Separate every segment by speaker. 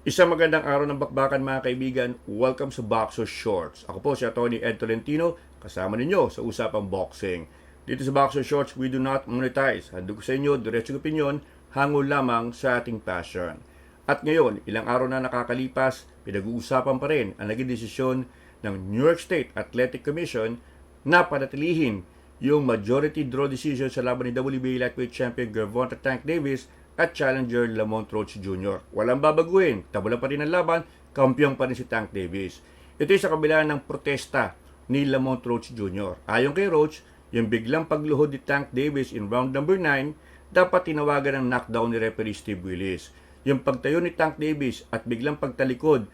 Speaker 1: Isang magandang araw ng bakbakan mga kaibigan. Welcome sa Boxer Shorts. Ako po si Atty. Ed Tolentino, kasama ninyo sa usapang boxing. Dito sa Boxer Shorts, we do not monetize. Handog ko sa inyo, diretsong opinion, hango lamang sa ating passion. At ngayon, ilang araw na nakakalipas, pinag-uusapan pa rin ang naging desisyon ng New York State Athletic Commission na panatilihin yung majority draw decision sa laban ni WBA lightweight champion Gervonta Tank Davis at challenger Lamont Roach Jr. Walang babaguhin, tabula pa rin ang laban, kampiyong pa rin si Tank Davis. Ito ay sa kabila ng protesta ni Lamont Roach Jr. Ayon kay Roach, yung biglang pagluhod ni Tank Davis in round number 9 dapat tinawagan ng knockdown ni referee Steve Willis. Yung pagtayo ni Tank Davis at biglang pagtalikod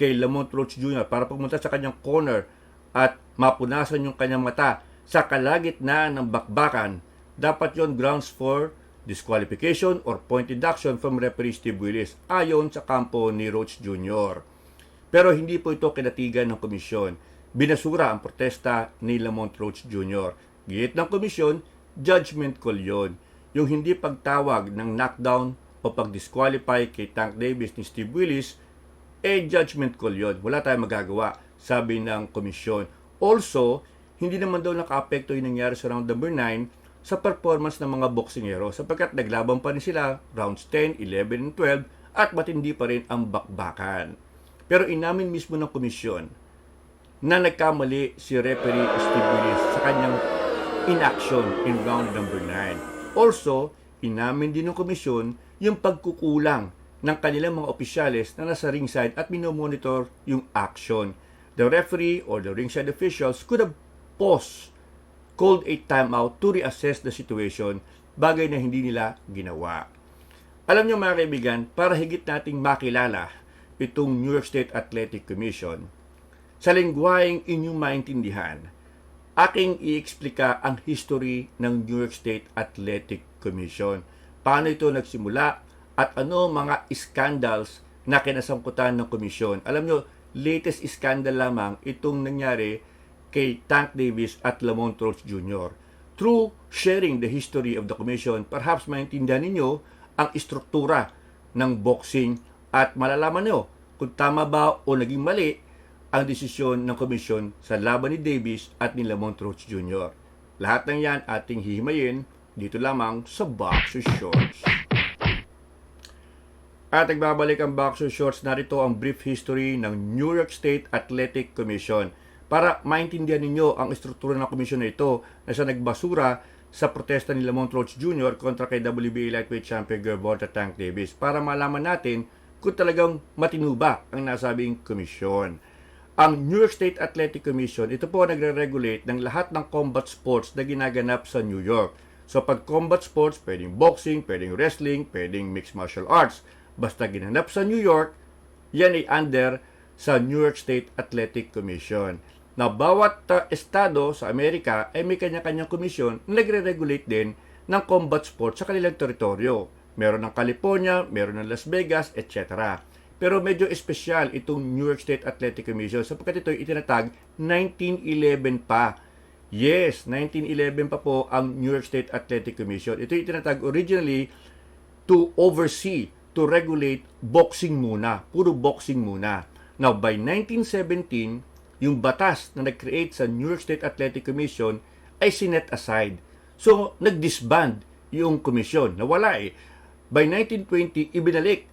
Speaker 1: kay Lamont Roach Jr. para pumunta sa kanyang corner at mapunasan yung kanyang mata sa kalagitnaan ng bakbakan, dapat yon grounds for disqualification or point deduction from referee Steve Willis ayon sa kampo ni Roach Jr. Pero hindi po ito kinatigan ng komisyon. Binasura ang protesta ni Lamont Roach Jr. Giyit ng komisyon, judgment call yun. Yung hindi pagtawag ng knockdown o pag-disqualify kay Tank Davis ni Steve Willis, eh judgment call yun. Wala tayong magagawa, sabi ng komisyon. Also, hindi naman daw naka-apekto yung nangyari sa round number 9 sa performance ng mga boksingero sapagkat naglaban pa rin sila rounds 10, 11, and 12 at matindi pa rin ang bakbakan. Pero inamin mismo ng komisyon na nagkamali si referee Steve Willis sa kanyang inaction in round number 9. Also, inamin din ng komisyon yung pagkukulang ng kanilang mga opisyales na nasa ringside at minomonitor yung action. The referee or the ringside officials could have paused, called a timeout to reassess the situation, bagay na hindi nila ginawa. Alam niyo mga kaibigan, para higit nating makilala itong New York State Athletic Commission, sa lingwaheng inyong maintindihan, aking i-explika ang history ng New York State Athletic Commission. Paano ito nagsimula at ano mga scandals na kinasangkutan ng komisyon. Alam nyo, latest scandal lamang itong nangyari kay Tank Davis at Lamont Roach Jr. Through sharing the history of the commission, perhaps maintindihan ninyo ang istruktura ng boxing at malalaman nyo kung tama ba o naging mali ang desisyon ng komisyon sa laban ni Davis at ni Lamont Roach Jr. Lahat ng yan ating hihimayin dito lamang sa Boxer Shorts. At nagbabalik ang Boxer Shorts, narito ang brief history ng New York State Athletic Commission para maintindihan ninyo ang istruktura ng komisyon na ito na siya nagbasura sa protesta ni Lamont Roach Jr. kontra kay WBA lightweight champion Gervonta Tank Davis para malaman natin kung talagang matino ba ang nasabing komisyon. Ang New York State Athletic Commission, ito po nagre-regulate ng lahat ng combat sports na ginaganap sa New York. So pag combat sports, pwedeng boxing, pwedeng wrestling, pwedeng mixed martial arts. Basta ginanap sa New York, yan ay under sa New York State Athletic Commission. Na bawat uh, estado sa Amerika ay may kanya-kanyang komisyon na nagre-regulate din ng combat sports sa kanilang teritoryo. Meron ng California, meron ng Las Vegas, etc. Pero medyo espesyal itong New York State Athletic Commission sapagkat ito ay itinatag 1911 pa. Yes, 1911 pa po ang New York State Athletic Commission. Ito ay itinatag originally to oversee, to regulate boxing muna. Puro boxing muna. Now, by 1917, yung batas na nag-create sa New York State Athletic Commission ay sinet aside. So, nag-disband yung komisyon. Nawala eh. By 1920, ibinalik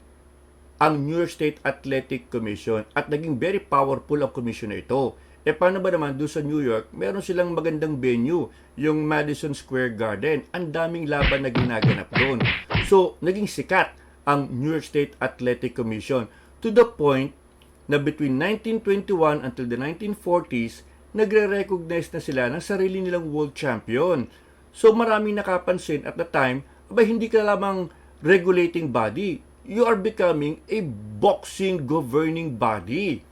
Speaker 1: ang New York State Athletic Commission at naging very powerful ang commission na ito. E paano ba naman doon sa New York, meron silang magandang venue, yung Madison Square Garden. Ang daming laban na ginaganap doon. So, naging sikat ang New York State Athletic Commission to the point na between 1921 until the 1940s, nagre-recognize na sila ng sarili nilang world champion. So maraming nakapansin at the time, aba hindi ka lamang regulating body, you are becoming a boxing governing body.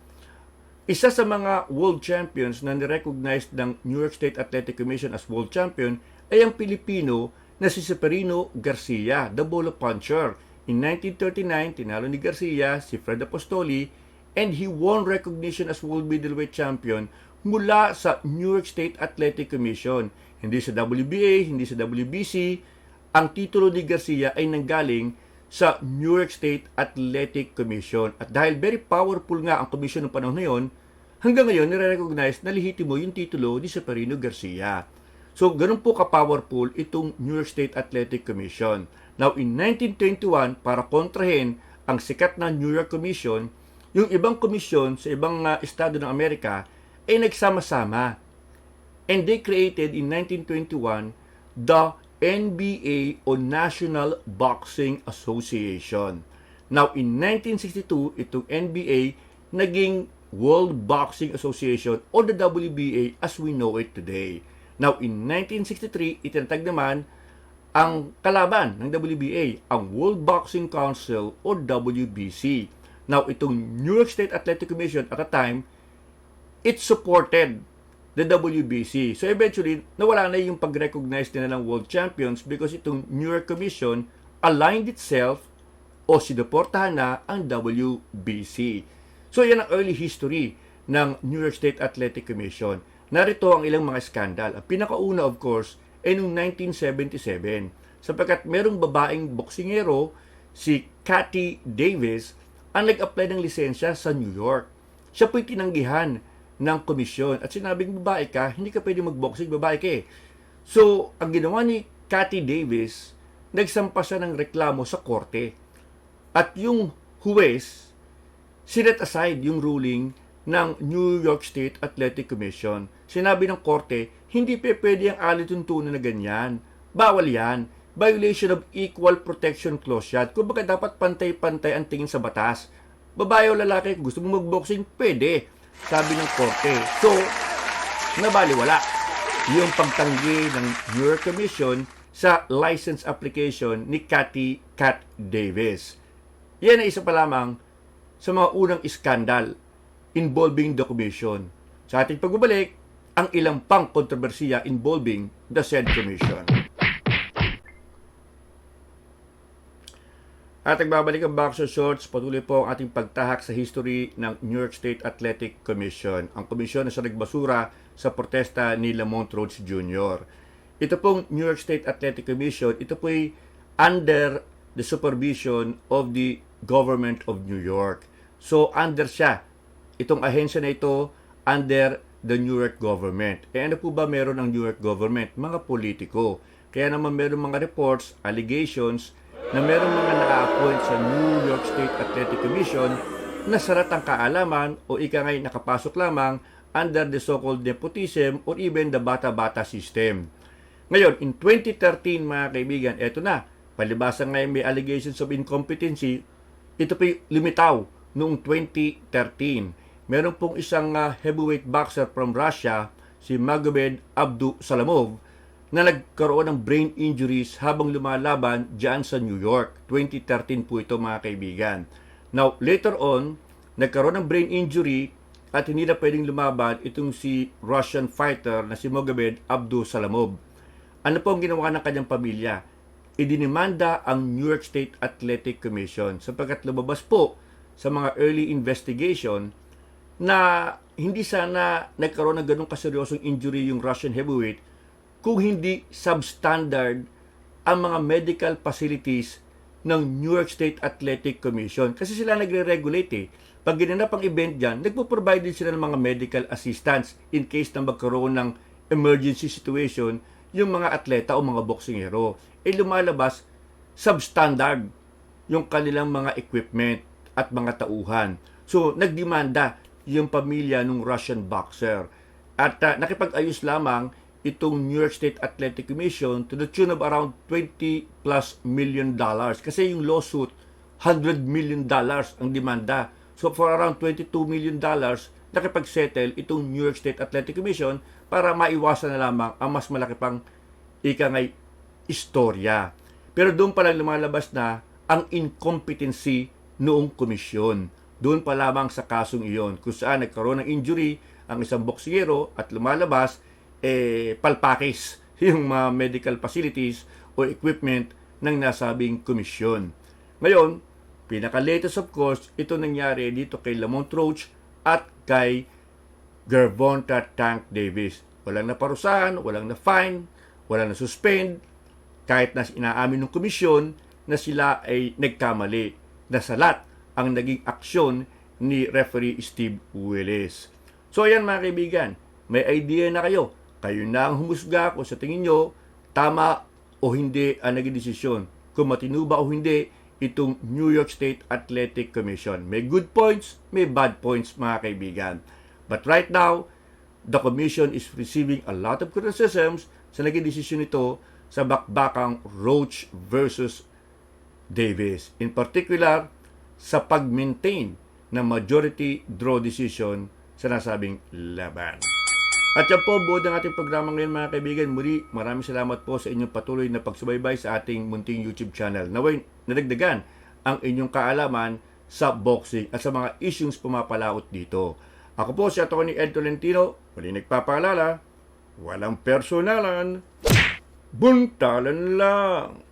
Speaker 1: Isa sa mga world champions na nirecognize ng New York State Athletic Commission as world champion ay ang Pilipino na si Severino Garcia, the Bolo Puncher. In 1939, tinalo ni Garcia si Fred Apostoli and he won recognition as world middleweight champion mula sa New York State Athletic Commission. Hindi sa WBA, hindi sa WBC. Ang titulo ni Garcia ay nanggaling sa New York State Athletic Commission. At dahil very powerful nga ang commission ng panahon na yun, hanggang ngayon nire-recognize na lehitimo yung titulo ni Severino Garcia. So, ganun po ka-powerful itong New York State Athletic Commission. Now, in 1921, para kontrahin ang sikat na New York Commission, yung ibang komisyon sa ibang uh, estado ng Amerika ay nagsama-sama. And they created in 1921 the NBA o National Boxing Association. Now, in 1962, itong NBA naging World Boxing Association o the WBA as we know it today. Now, in 1963, itinatag naman ang kalaban ng WBA, ang World Boxing Council o WBC. Now, itong New York State Athletic Commission at the time, it supported the WBC. So eventually, nawala na yung pag-recognize nila ng world champions because itong New York Commission aligned itself o sinuportahan na ang WBC. So yan ang early history ng New York State Athletic Commission. Narito ang ilang mga skandal. Ang pinakauna of course ay noong 1977 sapagkat merong babaeng boksingero si Cathy Davis ang nag-apply ng lisensya sa New York. Siya po'y tinanggihan ng komisyon at sinabing babae ka, hindi ka pwede magboxing, babae ka eh. So, ang ginawa ni Cathy Davis, nagsampa siya ng reklamo sa korte. At yung huwes, sinet aside yung ruling ng New York State Athletic Commission. Sinabi ng korte, hindi pa pwede ang alituntunan na ganyan. Bawal yan. Violation of Equal Protection Clause yan. Kung baka dapat pantay-pantay ang tingin sa batas. Babae o lalaki, gusto mo magboxing, pwede. Sabi ng korte. So, nabaliwala yung pagtanggi ng York Commission sa license application ni Cathy Cat Davis. Yan ay isa pa lamang sa mga unang iskandal involving the commission. Sa ating pagbabalik, ang ilang pang kontrobersiya involving the said commission. At nagbabalik ang Boxer Shorts, patuloy po ang ating pagtahak sa history ng New York State Athletic Commission. Ang komisyon na sa nagbasura sa protesta ni Lamont Rhodes Jr. Ito pong New York State Athletic Commission, ito po ay under the supervision of the government of New York. So, under siya. Itong ahensya na ito, under the New York government. Eh ano po ba meron ang New York government? Mga politiko. Kaya naman meron mga reports, allegations, na meron mga na-appoint sa New York State Athletic Commission na sarat ang kaalaman o ika ngay nakapasok lamang under the so-called nepotism or even the bata-bata system. Ngayon, in 2013 mga kaibigan, eto na, palibasa ngayon may allegations of incompetency, ito po'y lumitaw noong 2013. Meron pong isang uh, heavyweight boxer from Russia, si Magomed Abdu Salamov, na nagkaroon ng brain injuries habang lumalaban dyan sa New York. 2013 po ito mga kaibigan. Now, later on, nagkaroon ng brain injury at hindi na pwedeng lumaban itong si Russian fighter na si Mogamed Abdu Salamov. Ano po ang ginawa ng kanyang pamilya? Idinimanda ang New York State Athletic Commission sapagkat lumabas po sa mga early investigation na hindi sana nagkaroon ng ganong kaseryosong injury yung Russian heavyweight kung hindi substandard ang mga medical facilities ng New York State Athletic Commission. Kasi sila nagre-regulate eh. Pag ginanap ang event dyan, nagpo-provide din sila ng mga medical assistance in case na magkaroon ng emergency situation yung mga atleta o mga boksingero. Eh lumalabas, substandard yung kanilang mga equipment at mga tauhan. So, nagdemanda yung pamilya ng Russian boxer. At uh, nakipag-ayos lamang itong New York State Athletic Commission to the tune of around 20 plus million dollars. Kasi yung lawsuit, 100 million dollars ang demanda. So for around 22 million dollars, nakipag-settle itong New York State Athletic Commission para maiwasan na lamang ang mas malaki pang ika ngay istorya. Pero doon pa lang lumalabas na ang incompetency noong komisyon. Doon pa lamang sa kasong iyon kung saan nagkaroon ng injury ang isang boksingero at lumalabas eh, palpakis yung mga medical facilities o equipment ng nasabing komisyon. Ngayon, pinaka-latest of course, ito nangyari dito kay Lamont Roach at kay Gervonta Tank Davis. Walang naparusahan, walang na-fine, walang na-suspend, kahit na inaamin ng komisyon na sila ay nagkamali. Nasalat ang naging aksyon ni referee Steve Willis. So ayan mga kaibigan, may idea na kayo. Kayo na ang humusga kung sa tingin nyo tama o hindi ang naging desisyon. Kung matino ba o hindi itong New York State Athletic Commission. May good points, may bad points mga kaibigan. But right now, the commission is receiving a lot of criticisms sa naging desisyon nito sa bakbakang Roach versus Davis. In particular, sa pag-maintain ng majority draw decision sa nasabing laban. At yan po, buod ng ating programa ngayon mga kaibigan. Muli, maraming salamat po sa inyong patuloy na pagsubaybay sa ating munting YouTube channel. Naway, nadagdagan ang inyong kaalaman sa boxing at sa mga issues pumapalaot dito. Ako po si Atty. Ed Tolentino, muli nagpapaalala, walang personalan, buntalan lang.